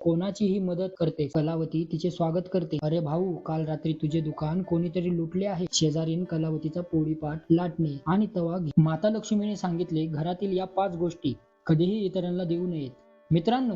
कोणाचीही मदत करते. कलावती तिचे स्वागत करते. अरे भाऊ काल रात्री तुझे दुकान कोणीतरी लुटले आहे. शेजारीन कलावतीचा पोळीपाठ लाटणे आणि तवा माता लक्ष्मीने सांगितले घरातील या पाच गोष्टी कधीही इतरांना देऊ नयेत. मित्रांनो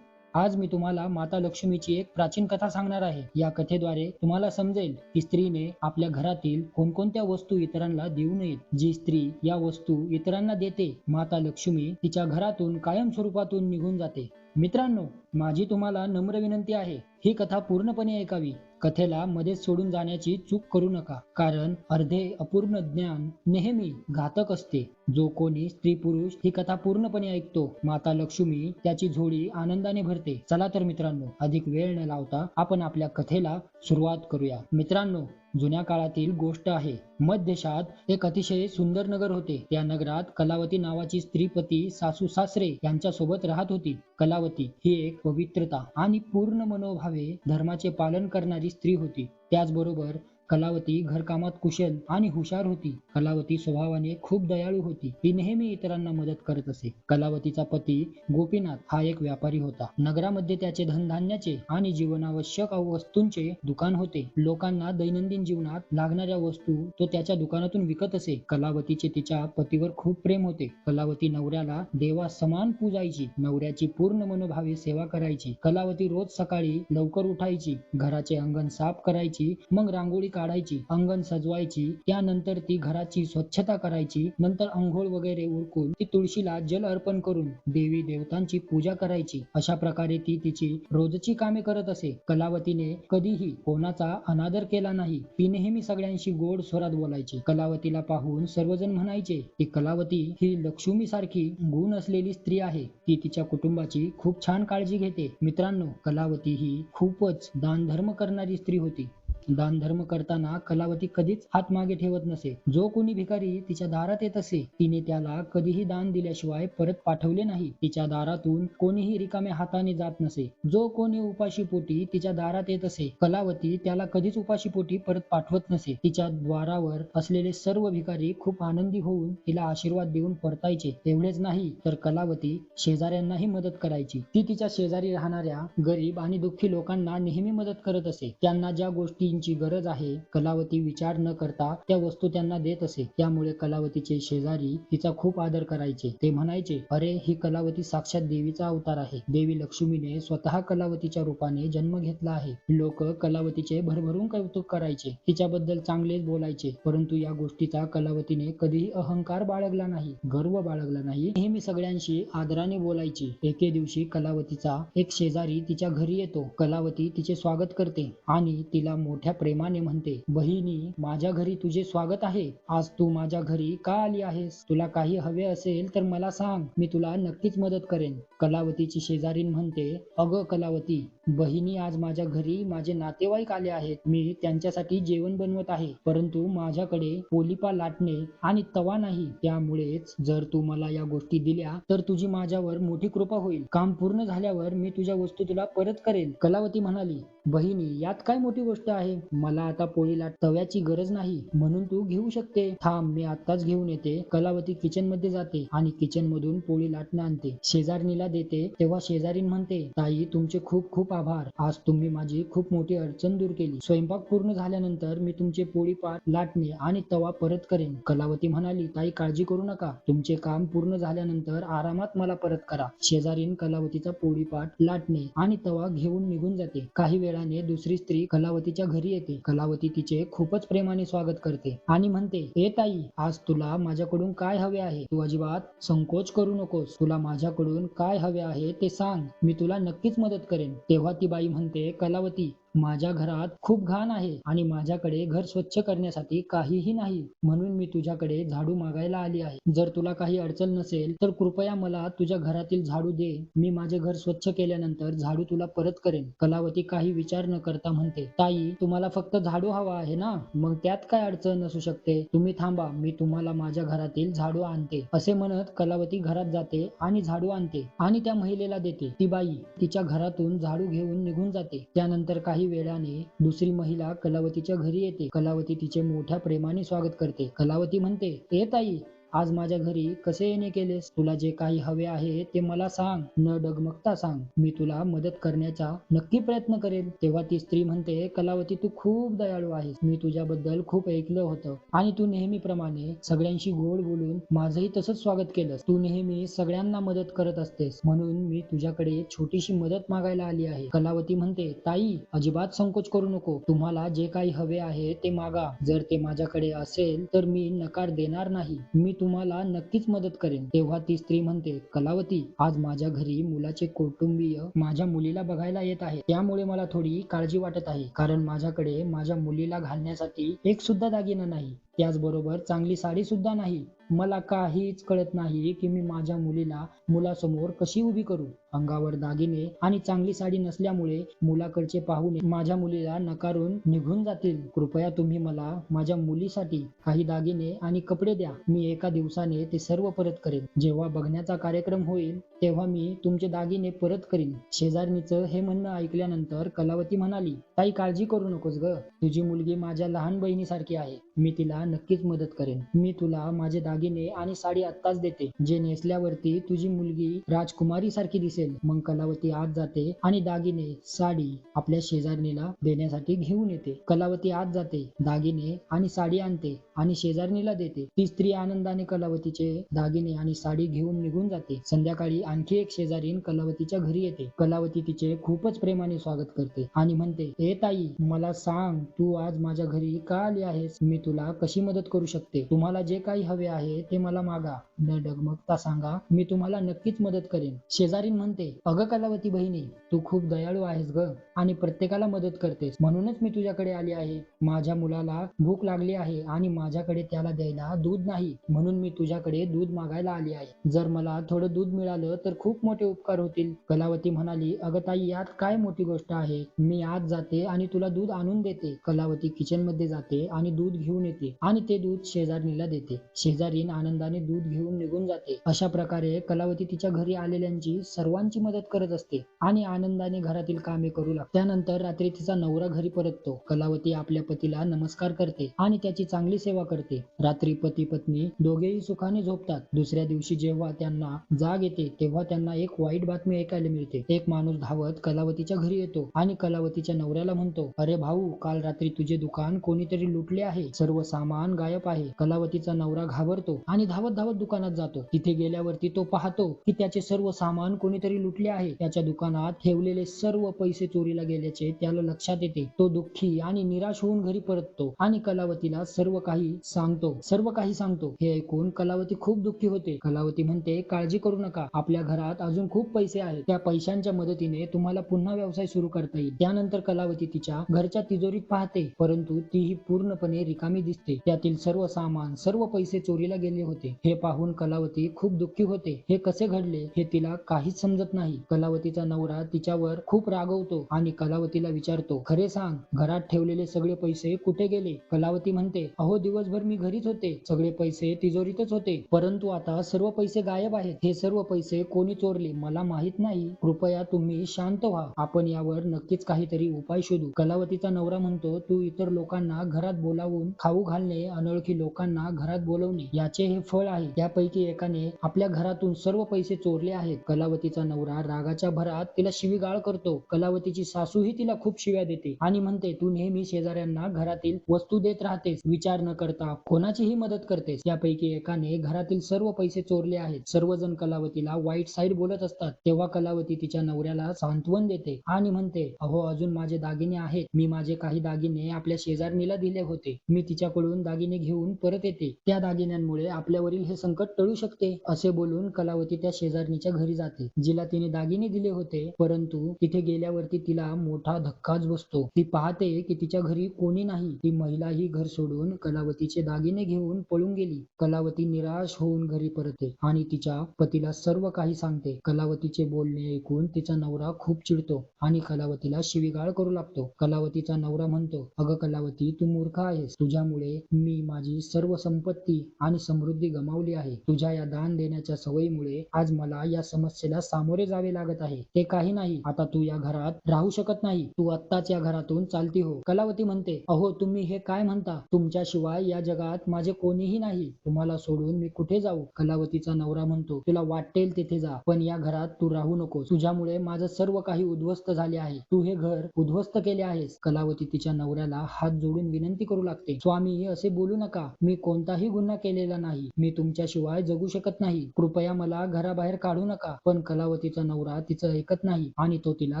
आज मी तुम्हाला माता लक्ष्मीची एक प्राचीन कथा सांगणार आहे. या कथेद्वारे तुम्हाला समजेल की स्त्रीने आपल्या घरातील कोणकोणत्या वस्तू इतरांना देऊ नयेत. जी स्त्री या वस्तू इतरांना देते माता लक्ष्मी तिच्या घरातून कायम स्वरूपातून निघून जाते. मित्रांनो माझी तुम्हाला नम्र विनंती आहे ही कथा पूर्णपणे ऐकावी. कथेला मध्येच सोडून जाण्याची चूक करू नका कारण अर्धे अपूर्ण ज्ञान नेहमी घातक असते. जो कोणी स्त्री पुरुष ही कथा पूर्णपणे ऐकतो माता लक्ष्मी त्याची झोळी आनंदाने भरते. चला तर मित्रांनो अधिक वेळ न लावता आपण आपल्या कथेला सुरुवात करूया. मित्रांनो जुन्या काळातील गोष्ट आहे. मध्यशात एक अतिशय सुंदर नगर होते. त्या नगरात कलावती नावाची स्त्रीपती सासू सासरे यांच्या सोबत राहत होती. कलावती ही एक पवित्रता आणि पूर्ण मनोभावे धर्माचे पालन करणारी स्त्री होती. त्याचबरोबर कलावती घरकामात कुशल आणि हुशार होती. कलावती स्वभावाने खूप दयाळू होती. ती नेहमी इतरांना मदत करत असे. कलावतीचा पती गोपीनाथ हा एक व्यापारी होता. नगरामध्ये त्याचे धनधान्याचे आणि जीवनावश्यक वस्तूंचे दुकान होते. लोकांना दैनंदिन जीवनात लागणाऱ्या वस्तू तो त्याच्या दुकानातून विकत असे. कलावतीचे तिच्या पतीवर खूप प्रेम होते. कलावती नवऱ्याला देवा समान पूजायची. नवऱ्याची पूर्ण मनोभावे सेवा करायची. कलावती रोज सकाळी लवकर उठायची. घराचे अंगण साफ करायची. मग रांगोळी काढायची अंगण सजवायची त्यानंतर ती घराची स्वच्छता करायची नंतर अंघोळ वगैरे उरकून ती तुळशीला जल अर्पण करून देवी देवतांची पूजा करायची. अशा प्रकारे ती तिची रोजची कामे करत असे. कलावतीने कधीही कोणाचा अनादर केला नाही. ती नेहमी सगळ्यांशी गोड स्वरात बोलायची. कलावतीला पाहून सर्वजण म्हणायचे की कलावती ही लक्ष्मी सारखी गुण असलेली स्त्री आहे. ती तिच्या कुटुंबाची खूप छान काळजी घेते. मित्रांनो कलावती ही खूपच दानधर्म करणारी स्त्री होती. दान धर्म करताना कलावती कधीच हात मागे ठेवत नसे. जो कोणी भिकारी तिच्या दारात येत असे तिने त्याला कधीही दान दिल्याशिवाय परत पाठवले नाही. तिच्या दारातून कोणीही रिकाम्या हाताने जात नसे. जो कोणी उपाशी पोटी तिच्या दारात येत असे कलावती त्याला कधीच उपाशी पोटी परत पाठवत नसे. तिच्या द्वारावर असलेले सर्व भिकारी खूप आनंदी होऊन तिला आशीर्वाद देऊन परतायचे. एवढेच नाही तर कलावती शेजाऱ्यांनाही मदत करायची. ती तिच्या शेजारी राहणाऱ्या गरीब आणि दुःखी लोकांना नेहमी मदत करत असे. त्यांना ज्या गोष्टी गोष्टींची गरज आहे. कलावती विचार न करता त्या वस्तू त्यांना देत असे. त्यामुळे कलावतीचे शेजारी तिचा खूप आदर करायचे. ते म्हणायचे अरे ही कलावती साक्षात देवीचा अवतार आहे. देवी लक्ष्मीने स्वतः कलावतीच्या रूपाने जन्म घेतला आहे. लोक कलावतीचे भरभरून कौतुक करायचे. तिच्याबद्दल चांगलेच बोलायचे. परंतु या गोष्टीचा कलावतीने कधीही अहंकार बाळगला नाही. गर्व बाळगला नाही. नेहमी सगळ्यांशी आदराने बोलायची. एके दिवशी कलावतीचा एक शेजारी तिच्या घरी येतो. कलावती तिचे स्वागत करते आणि तिला मोठ्या प्रेमाने म्हणते बहिणी माझ्या घरी तुझे स्वागत आहे. आज तू माझ्या घरी का आली आहेस? तुला काही हवे असेल तर मला सांग. मी तुला नक्कीच मदत करेन. कलावतीची शेजारीन म्हणते अगं कलावती बहिणी आज माझ्या घरी माझे नातेवाईक आले आहेत. मी त्यांच्यासाठी जेवण बनवत आहे. परंतु माझ्याकडे पोलिपा लाटणे आणि तवा नाही. त्यामुळेच जर तू मला या गोष्टी दिल्या तर तुझी माझ्यावर मोठी कृपा होईल. काम पूर्ण झाल्यावर मी तुझ्या वस्तू तुला परत करेन. कलावती म्हणाली बहिणी यात काय मोठी गोष्ट आहे? आहे मला आता पोळीला तव्याची गरज नाही म्हणून तू घेऊ शकते. थांब मी आताच घेऊन येते. कलावती किचनमध्ये जाते आणि किचन मधून पोळी लाटणं आणते. शेजारणीला देते तेव्हा शेजारी म्हणते ताई तुमचे खूप खूप आभार. आज तुम्ही माझी खूप मोठी अडचण दूर केली. स्वयंपाक पूर्ण झाल्यानंतर मी तुमचे पोळी पाट लाटणे आणि तवा परत करेन. कलावती म्हणाली ताई काळजी करू नका. तुमचे काम पूर्ण झाल्यानंतर आरामात मला परत करा. शेजारीन कलावतीचा पोळी पाट लाटणे आणि तवा घेऊन निघून जाते. काही वेळाने दुसरी स्त्री कलावतीच्या घरी घरी येते. कलावती तिचे खूपच प्रेमाने स्वागत करते आणि म्हणते ए ताई आज तुला माझ्याकडून काय हवे आहे? तू अजिबात संकोच करू नकोस. तुला माझ्याकडून काय हवे आहे ते सांग. मी तुला नक्कीच मदत करेन. तेव्हा ती बाई म्हणते कलावती माझ्या घरात खूप घाण आहे आणि माझ्याकडे घर स्वच्छ करण्यासाठी काहीही नाही. म्हणून मी तुझ्याकडे झाडू मागायला आली आहे. जर तुला काही अडचण नसेल तर कृपया मला तुझ्या घरातील झाडू दे. मी माझे घर स्वच्छ केल्यानंतर झाडू तुला परत करेन. कलावती काही विचार न करता म्हणते ताई तुम्हाला फक्त झाडू हवा आहे ना? मग त्यात काय अडचण असू शकते? तुम्ही थांबा मी तुम्हाला माझ्या घरातील झाडू आणते. असे म्हणत कलावती घरात जाते आणि झाडू आणते आणि त्या महिलेला देते. ती बाई तिच्या घरातून झाडू घेऊन निघून जाते. त्यानंतर काही काही वेळाने दुसरी महिला कलावतीच्या घरी येते. कलावती तिचे मोठ्या प्रेमाने स्वागत करते. कलावती म्हणते ए ताई आज माझ्या घरी कसे येणे केलेस? तुला जे काही हवे आहे ते मला सांग. न डगमगता सांग. मी तुला मदत करण्याचा नक्की प्रयत्न करेल तेव्हा ती स्त्री म्हणते कलावती तू खूप दयाळू आहेस. मी तुझ्याबद्दल खूप ऐकलं होतं. आणि तू नेहमीप्रमाणे सगळ्यांशी गोड बोलून माझंही तसंच स्वागत केलंस. तू नेहमी सगळ्यांना मदत करत असतेस. म्हणून मी तुझ्याकडे छोटीशी मदत मागायला आली आहे. कलावती म्हणते ताई अजिबात संकोच करू नको. तुम्हाला जे काही हवे आहे ते मागा. जर ते माझ्याकडे असेल तर मी नकार देणार नाही. मी तुम्हाला नक्कीच मदत करेन. तेव्हा ती स्त्री म्हणते कलावती आज माझ्या घरी मुलाचे कुटुंबीय माझ्या मुलीला बघायला येत आहे. त्यामुळे मला थोडी काळजी वाटत आहे. कारण माझ्याकडे माझ्या मुलीला घालण्यासाठी एक सुद्धा दागिना नाही. त्याचबरोबर चांगली साडी सुद्धा नाही. मला काहीच कळत नाही की मी माझ्या मुलीला मुलासमोर कशी उभी करू? अंगावर दागिने आणि चांगली साडी नसल्यामुळे मुलाकडचे पाहून माझ्या मुलीला नकारून निघून जातील. कृपया तुम्ही मला माझ्या मुलीसाठी काही दागिने आणि कपडे द्या. मी एका दिवसाने ते सर्व परत करेन. जेव्हा बघण्याचा कार्यक्रम होईल तेव्हा मी तुमचे दागिने परत करीन. शेजारणीचं हे म्हणणं ऐकल्यानंतर कलावती म्हणाली काही काळजी करू नकोस ग. तुझी मुलगी माझ्या लहान बहिणीसारखी आहे. मी तिला नक्कीच मदत करेन. मी तुला माझे दागिने आणि साडी आत्ताच देते. जे नेसल्यावरती तुझी मुलगी राजकुमारी सारखी दिसेल. मग कलावती आत जाते आणि दागिने साडी आपल्या शेजारणीला देण्यासाठी घेऊन येते. कलावती आत जाते दागिने आणि साडी आणते आणि शेजारणीला देते. ती स्त्री आनंदाने कलावतीचे दागिने आणि साडी घेऊन निघून जाते. संध्याकाळी आणखी एक शेजारीन कलावतीच्या घरी येते. कलावती तिचे खूपच प्रेमाने स्वागत करते आणि म्हणते ए ताई मला सांग तू आज माझ्या घरी का आली आहेस? मी तुला कशी मदत करू शकते? तुम्हाला जे काही हवे आहे ते मला मागा. न डगमगता सांगा मी तुम्हाला नक्कीच मदत करेन. शेजारी म्हणते अगं कलावती बहिणी तू खूप दयाळू आहेस ग आणि प्रत्येकाला मदत करतेस. म्हणूनच मी तुझ्याकडे आली आहे. माझ्या मुलाला भूक लागली आहे आणि माझ्याकडे त्याला द्यायला दूध नाही. म्हणून मी तुझ्याकडे दूध मागायला आली आहे. जर मला थोडं दूध मिळालं तर खूप मोठे उपकार होतील. कलावती म्हणाली अगं ताई यात काय मोठी गोष्ट आहे? मी आज जाते आणि तुला दूध आणून देते. कलावती किचनमध्ये जाते आणि दूध घेऊन येते आणि ते दूध शेजारणीला देते. शेजारीन आनंदाने दूध घेऊन निघून जाते. अशा प्रकारे कलावती तिच्या घरी आलेल्यांची सर्वांची मदत करत असते आणि आनंदाने घरातील कामे करू लागते. त्यानंतर रात्री तिचा नवरा घरी परततो. कलावती आपल्या पतीला नमस्कार करते आणि त्याची चांगली सेवा करते. रात्री पती पत्नी दोघेही सुखाने झोपतात. दुसऱ्या दिवशी जेव्हा त्यांना जाग येते तेव्हा त्यांना एक वाईट बातमी ऐकायला मिळते. एक माणूस धावत कलावतीच्या घरी येतो आणि कलावतीच्या नवऱ्याला म्हणतो अरे भाऊ काल रात्री तुझे दुकान कोणीतरी लुटले आहे. सर्व सामान गायब आहे. कलावतीचा नवरा घाबरतो आणि धावत धावत दुकानात जातो. तिथे गेल्यावरती तो पाहतो की त्याचे सर्व सामान कोणीतरी लुटले आहे. त्याच्या दुकानात ठेवलेले सर्व पैसे चोरीला गेल्याचे त्याला लक्षात येते. तो दुःखी आणि निराश होऊन घरी परततो आणि कलावतीला सर्व काही सांगतो. सर्व काही सांगतो. हे ऐकून कलावती खूप दुःखी होते. कलावती म्हणते काळजी करू नका. आपल्या घरात अजून खूप पैसे आहेत. त्या पैशांच्या मदतीने तुम्हाला पुन्हा व्यवसाय सुरू करता येईल. त्यानंतर कलावती तिच्या घरच्या तिजोरीत पाहते. परंतु तीही पूर्णपणे रिकामी दिसते. त्यातील सर्व सामान सर्व पैसे चोरीला गेले होते. हे पाहून कलावती खूप दुःखी होते. हे कसे घडले हे तिला काहीच समजत नाही. कलावतीचा नवरा तिच्यावर खूप रागवतो आणि कलावतीला विचारतो खरे सांग घरात ठेवलेले सगळे पैसे कुठे गेले? कलावती म्हणते अहो दिवसभर मी घरीच होते. सगळे पैसे तिजोरीतच होते. परंतु आता सर्व पैसे गायब आहेत. हे सर्व पैसे कोणी चोरले? मला माहीत नाही. कृपया तुम्ही शांत व्हा. आपण यावर नक्कीच काहीतरी उपाय शोधू. कलावतीचा नवरा म्हणतो तू इतर लोकांना घरात बोलावून खाऊ घालणे अनोळखी लोकांना घरात बोलवणे याचे हे फळ आहे. त्यापैकी एकाने आपल्या घरातून सर्व पैसे चोरले आहेत. कलावतीचा नवरा रागाच्या भरात तिला शिवीगाळ करतो. कलावतीची सासूही तिला खूप शिव्या देते आणि म्हणते तू नेहमी शेजाऱ्यांना घरातील वस्तू देत राहतेस विचार न करता कोणाचीही मदत करतेस. यापैकी एकाने घरातील सर्व पैसे चोरले आहेत. सर्वजण कलावतीला वाईट साईड बोलत असतात. तेव्हा कलावती तिच्या नवऱ्याला सांत्वन देते आणि म्हणते अहो अजून माझे दागिने आहेत. मी माझे काही दागिने आपल्या शेजारणीला दिले होते. मी तिच्याकडून दागिने घेऊन परत येते. त्या दागिन्यांमुळे आपल्यावरील हे संकट टळू शकते असे बोलून कलावती त्या शेजारणीच्या घरी जाते. जिला तिने दागिने दिले होते परंतु तिथे गेल्यावरती तिला मोठा धक्काच बसतो. ती पाहते की तिच्या घरी कोणी नाही. ती महिला ही घर सोडून कलावतीचे दागिने घेऊन पळून गेली. कलावती निराश होऊन घरी परते आणि तिच्या पतीला सर्व काही सांगते. कलावतीचे बोलणे ऐकून तिचा नवरा खूप चिडतो आणि कलावतीला शिवीगाळ करू लागतो लागतो कलावतीचा नवरा म्हणतो अगं कलावती तू मूर्ख आहेस. तुझ्यामुळे मी माझी सर्व संपत्ती आणि समृद्धी गमावली आहे. तुझ्या या दान देण्याच्या सवयीमुळे आज मला या समस्येला सामोरे जावे लागत आहे. ते काही नाही. आता तू या घरात राहू शकत नाही. तू आत्ताच या घरातून चालती हो. कलावती म्हणते अहो तुम्ही हे काय म्हणता? तुमच्याशिवाय या जगात माझे कोणीही नाही. तुम्हाला सोडून मी कुठे जाऊ? कलावतीचा नवरा म्हणतो तुला वाटेल तिथे जा. पण या घरात तू राहू नको तुझ्यामुळे माझं सर्व काही उद्ध्वस्त झाले आहे. तू हे घर उद्ध्वस्त केले आहेस. कलावती तिच्या नवऱ्याला हात जोडून विनंती करू लागते. स्वामी असे बोलू नका. मी कोणताही गुन्हा केलेला नाही. मी तुमच्याशिवाय जगू शकत नाही. कृपया मला घराबाहेर काढू नका. पण कलावतीचा नवरा तिचं ऐकत नाही आणि तो तिला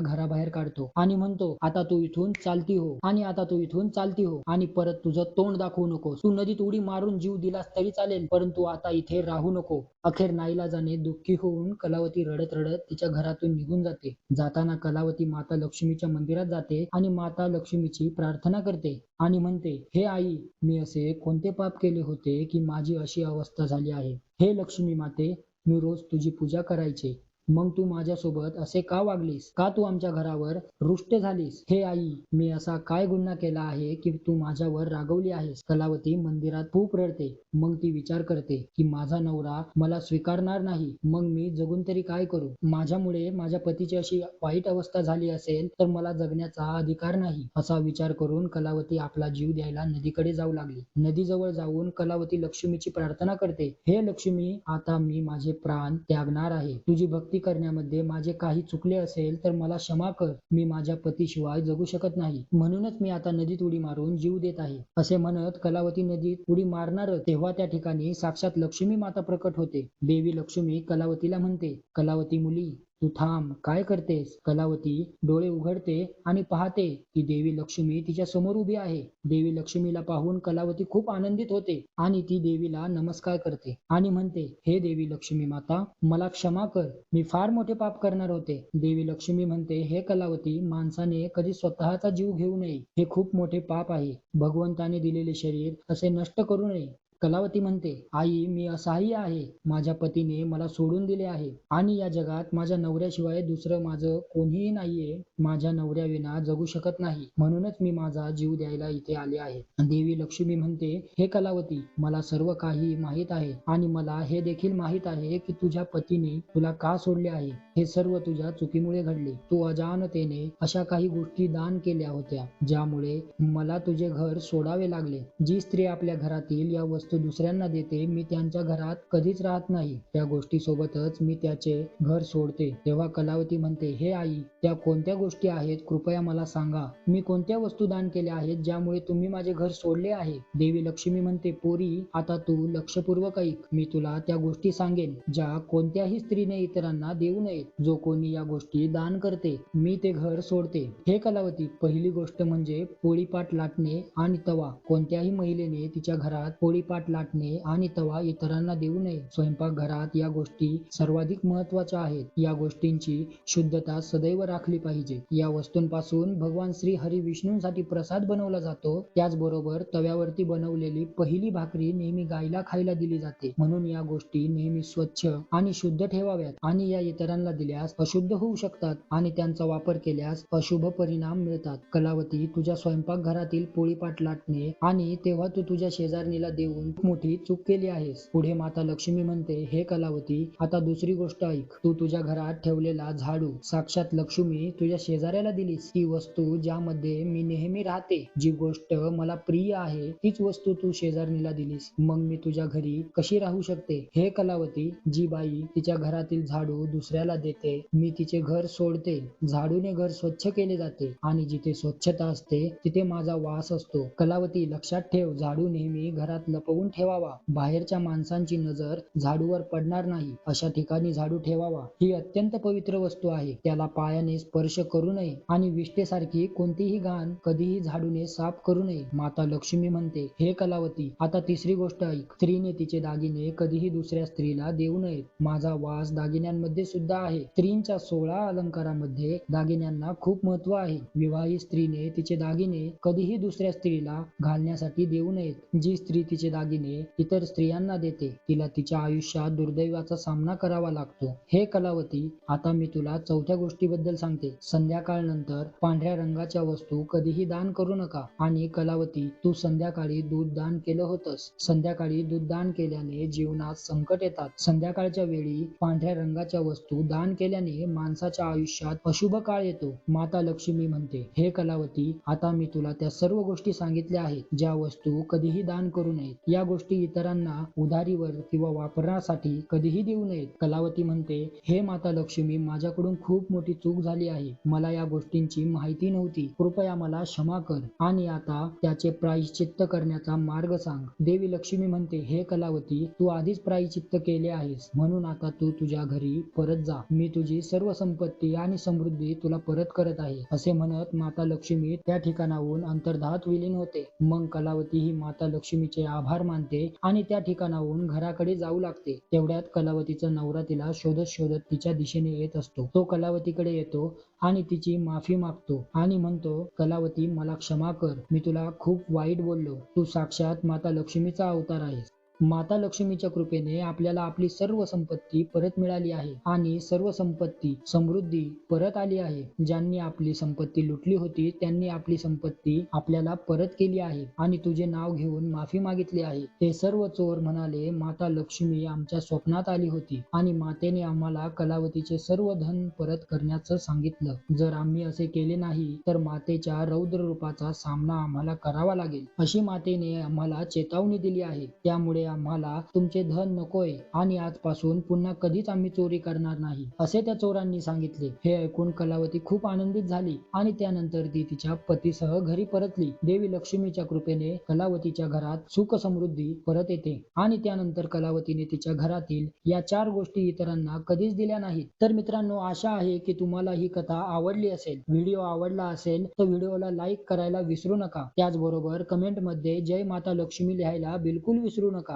घराबाहेर काढतो आणि म्हणतो आता तू इथून चालती हो. आणि आता तू इथून चालती हो. आणि परत तुझं तोंड दाखवू नको तू नदीत उडी मारून जीव दिलास तरी चालेल. परंतु आता इथे राहू नको. अखेर नाईला जाणे दुःखी होऊन कलावती रडत रडत तिच्या घरातून निघून जाते. जाताना कलावती माता लक्ष्मीच्या मंदिरात जाते. आणि माता लक्ष्मीची प्रार्थना करते आणि म्हणते हे आई मी असे कोणते पाप केले होते की माझी अशी अवस्था झाली आहे? हे लक्ष्मी माते मी रोज तुझी पूजा करायचे. मग तू माझ्यासोबत असे का वागलीस? का तू आमच्या घरावर रुष्ट झालीस? हे आई मी असा काय गुन्हा केला आहे की तू माझ्यावर रागवली आहेस? कलावती मंदिरात खूप रडते. मग ती विचार करते की माझा नवरा मला स्वीकारणार नाही. मग मी जगून तरी काय करू? माझ्यामुळे माझ्या पतीची अशी वाईट अवस्था झाली असेल तर मला जगण्याचा अधिकार नाही असा विचार करून कलावती आपला जीव द्यायला नदीकडे जाऊ लागली. नदीजवळ जाऊन कलावती लक्ष्मीची प्रार्थना करते. हे लक्ष्मी आता मी माझे प्राण त्यागणार आहे. तुझी भक्ती करण्यामध्ये माझे काही चुकले असेल तर मला क्षमा कर. मी माझ्या पतीशिवाय जगू शकत नाही. म्हणूनच मी आता नदीत उडी मारून जीव देत आहे. असे म्हणत कलावती नदीत उडी मारणार तेव्हा त्या ठिकाणी साक्षात लक्ष्मी माता प्रकट होते. देवी लक्ष्मी कलावतीला म्हणते कलावती मुली तू थांब काय करतेस? कलावती डोळे उघडते आणि पाहते की देवी लक्ष्मी तिच्या समोर उभी आहे. देवी लक्ष्मीला पाहून कलावती खूप आनंदित होते आणि ती देवीला नमस्कार करते आणि म्हणते हे देवी लक्ष्मी माता मला क्षमा कर. मी फार मोठे पाप करणार होते. देवी लक्ष्मी म्हणते हे कलावती माणसाने कधी स्वतःचा जीव घेऊ नये. हे खूप मोठे पाप आहे. भगवंताने दिलेले शरीर असे नष्ट करू नये. कलावती म्हणते आई मी असहाय्य आहे. माझ्या पतीने मला सोडून दिले आहे. आणि या जगात माझ्या नवऱ्याशिवाय दुसरं माझं कोणीही नाहीये. माझ्या नवऱ्याविना जगू शकत नाही. म्हणूनच मी माझा जीव द्यायला इथे आले आहे. देवी लक्ष्मी म्हणते हे कलावती मला सर्व काही माहीत आहे. आणि मला हे देखील माहीत आहे की तुझ्या पतीने तुला का सोडले आहे? हे सर्व तुझ्या चुकीमुळे घडले. तू अजाणतेने अशा काही गोष्टी दान केल्या होत्या ज्यामुळे मला तुझे घर सोडावे लागले. जी स्त्री आपल्या घरातील या वस्तू दुसऱ्यांना देते मी त्यांच्या घरात कधीच राहत नाही. त्या गोष्टी सोबतच मी त्याचे घर सोडते. तेव्हा कलावती म्हणते हे आई त्या कोणत्या गोष्टी आहेत? कृपया मला सांगा. मी कोणत्या वस्तू दान केल्या आहेत ज्यामुळे तुम्ही माझे घर सोडले आहे? देवी लक्ष्मी म्हणते पोरी आता तू लक्षपूर्वक ऐक. मी तुला त्या गोष्टी सांगेन ज्या कोणत्याही स्त्रीने इतरांना देऊ नयेत. जो कोणी या गोष्टी दान करते मी ते घर सोडते. हे कलावती पहिली गोष्ट म्हणजे पोळीपाट लाटणे आणि तवा. कोणत्याही महिलेने तिच्या घरात पोळीपाट लाटणे आणि तवा इतरांना देऊ नये. स्वयंपाकघरात या गोष्टी सर्वाधिक महत्त्वाच्या आहेत. या गोष्टींची शुद्धता सदैव राखली पाहिजे. या वस्तूंपासून भगवान श्री हरी विष्णूंसाठी प्रसाद बनवला जातो. त्याचबरोबर तव्यावरती बनवलेली पहिली भाकरी नेहमी गायला खायला दिली जाते. म्हणून या गोष्टी नेहमी स्वच्छ आणि शुद्ध ठेवाव्यात आणि या इतरांना दिल्यास अशुद्ध होऊ शकतात आणि त्यांचा वापर केल्यास अशुभ परिणाम मिळतात. कलावती तुझ्या स्वयंपाकघरातील पोळीपाट लाटणे आणि तेव्हा तू तुझ्या शेजारणीला देऊन मोठी चूक केली आहेस पुढे माता लक्ष्मी म्हणते हे कलावती आता दुसरी गोष्ट ऐक. तू तुझ्या घरात ठेवलेला झाडू. साक्षात लक्ष्मी तुझ्या शेजाऱ्याला दिलीस. ती वस्तू ज्यामध्ये मी नेहमी राहते. जी गोष्ट मला प्रिय आहे तीच वस्तू तू शेजारणीला दिलीस. मग मी तुझ्या घरी कशी राहू शकते? हे कलावती जी बाई तिच्या घरातील झाडू दुसऱ्याला देते मी तिचे घर सोडते. झाडूने घर स्वच्छ केले जाते. आणि जिथे स्वच्छता असते तिथे माझा वास असतो. कलावती लक्षात ठेव झाडू नेहमी घरात लपव लपवून ठेवावा. बाहेरच्या माणसांची नजर झाडूवर पडणार नाही अशा ठिकाणी झाडू ठेवावा. ही अत्यंत पवित्र वस्तू आहे. त्याला पायाने स्पर्श करू नये आणि विष्टेसारखी कोणतीही घाण कधीही झाडूने साफ करू नये माता लक्ष्मी म्हणते. हे कलावती आता तिसरी गोष्ट ऐक. स्त्रीने तिचे दागिने कधीही दुसऱ्या स्त्रीला देऊ नयेत. माझा वास दागिन्यांमध्ये सुद्धा आहे. स्त्रींच्या सोळा अलंकारामध्ये दागिन्यांना खूप महत्त्व आहे. विवाहित स्त्रीने तिचे दागिने कधीही दुसऱ्या स्त्रीला घालण्यासाठी देऊ नयेत. जी स्त्री तिचे दागिने दागिने इतर स्त्रियांना देते. तिला तिच्या आयुष्यात दुर्दैवाचा सामना करावा लागतो. हे कलावती आता मी तुला चौथ्या गोष्टीबद्दल सांगते. संध्याकाळ नंतर पांढऱ्या रंगाच्या वस्तू कधीही दान करू नका. आणि कलावती तू संध्याकाळी दूध दान केलं होतंस. संध्याकाळी दूध दान केल्याने जीवनात संकट येतात. संध्याकाळच्या वेळी पांढऱ्या रंगाच्या वस्तू दान केल्याने माणसाच्या आयुष्यात अशुभ काळ येतो. माता लक्ष्मी म्हणते हे कलावती आता मी तुला त्या सर्व गोष्टी सांगितल्या आहेत. ज्या वस्तू कधीही दान करू नयेत. या गोष्टी इतरांना उधारीवर किंवा वापरण्यासाठी कधीही देऊ नयेत. कलावती म्हणते हे माता लक्ष्मी माझ्याकडून खूप मोठी चूक झाली आहे. मला या गोष्टींची माहिती नव्हती. कृपया मला क्षमा कर आणि आता त्याचे प्रायश्चित्त करण्याचा मार्ग सांग. देवी लक्ष्मी म्हणते हे कलावती तू आधीच प्रायश्चित्त केले आहेस. म्हणून आता तू तुझ्या घरी परत जा. मी तुझी सर्व संपत्ती आणि समृद्धी तुला परत करत आहे. असे म्हणत माता लक्ष्मी त्या ठिकाणाहून अंतर्धात विलीन होते. मग कलावती ही माता लक्ष्मीचे आभार मानते आणि त्या ठिकाणाहून घराकडे जाऊ लागते. तेवढ्यात कलावतीचा नवरा तिला शोधत शोधत तिच्या दिशेने येत असतो. तो कलावतीकडे येतो आणि तिची माफी मागतो आणि म्हणतो कलावती मला क्षमा कर. मी तुला खूप वाईट बोललो. तू साक्षात माता लक्ष्मीचा अवतार आहेस. माता लक्ष्मीच्या कृपेने आपल्याला आपली सर्व संपत्ती परत मिळाली आहे आणि सर्व संपत्ती समृद्धी परत आली आहे. ज्यांनी आपली संपत्ती लुटली होती त्यांनी आपली संपत्ती आपल्याला परत केली आहे आणि तुझे नाव घेऊन माफी मागितली आहे. ते सर्व चोर म्हणाले माता लक्ष्मी आमच्या स्वप्नात आली होती आणि मातेने आम्हाला कलावतीचे सर्व धन परत करण्याचं सांगितलं. जर आम्ही असे केले नाही तर मातेच्या रौद्र रूपाचा सामना आम्हाला करावा लागेल. अशी मातेने आम्हाला चेतावणी दिली आहे. त्यामुळे आम्हाला तुमचे धन नकोय. आणि आजपासून पुन्हा कधीच आम्ही चोरी करणार नाही असे त्या चोरांनी सांगितले. हे ऐकून कलावती खूप आनंदित झाली आणि त्यानंतर ती तिच्या पतीसह घरी परतली. देवी लक्ष्मीच्या कृपेने कलावतीच्या घरात सुख समृद्धी परत येते. आणि त्यानंतर कलावतीने तिच्या घरातील या चार गोष्टी इतरांना कधीच दिल्या नाहीत. तर मित्रांनो आशा आहे की तुम्हाला ही कथा आवडली असेल. व्हिडिओ आवडला असेल तर व्हिडिओला लाईक करायला विसरू नका. त्याचबरोबर कमेंटमध्ये जय माता लक्ष्मी लिहायला बिलकुल विसरू नका.